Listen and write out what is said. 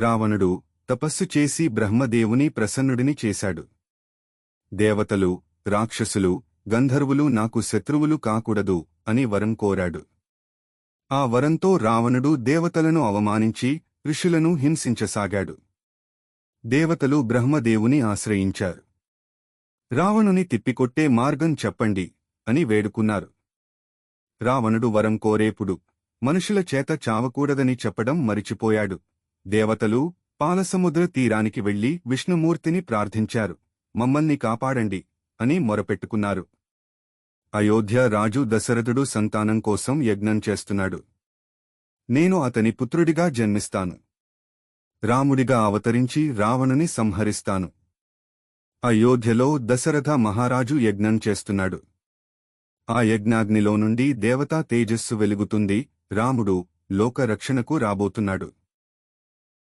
రావణుడు తపస్సు చేసి బ్రహ్మదేవుని ప్రసన్నుడిని చేశాడు. దేవతలు రాక్షసులు గంధర్వులు నాకు శత్రువులు కాకూడదు అని వరం కోరాడు. ఆ వరంతో రావణుడు దేవతలను అవమానించి ఋషులను హింసించసాగాడు. దేవతలు బ్రహ్మదేవుని ఆశ్రయించారు. రావణుని తిప్పికొట్టే మార్గం చెప్పండి అని వేడుకున్నారు. రావణుడు వరం కోరేపుడు మనుషుల చేత చావకూడదని చెప్పడం మరిచిపోయాడు. దేవతలు పాలసముద్ర తీరానికి వెళ్ళి విష్ణుమూర్తిని ప్రార్థించారు. మమ్మల్ని కాపాడండి అని మొరపెట్టుకున్నారు. అయోధ్య రాజు దశరథుడు సంతానం కోసం యజ్ఞం చేస్తున్నాడు. నేను అతని పుత్రుడిగా జన్మిస్తాను. రాముడిగా అవతరించి రావణుని సంహరిస్తాను. అయోధ్యలో దశరథ మహారాజు యజ్ఞం చేస్తున్నాడు. ఆ యజ్ఞాగ్నిలో నుండి దేవతా తేజస్సు వెలుగుతుంది. రాముడు లోకరక్షణకు రాబోతున్నాడు.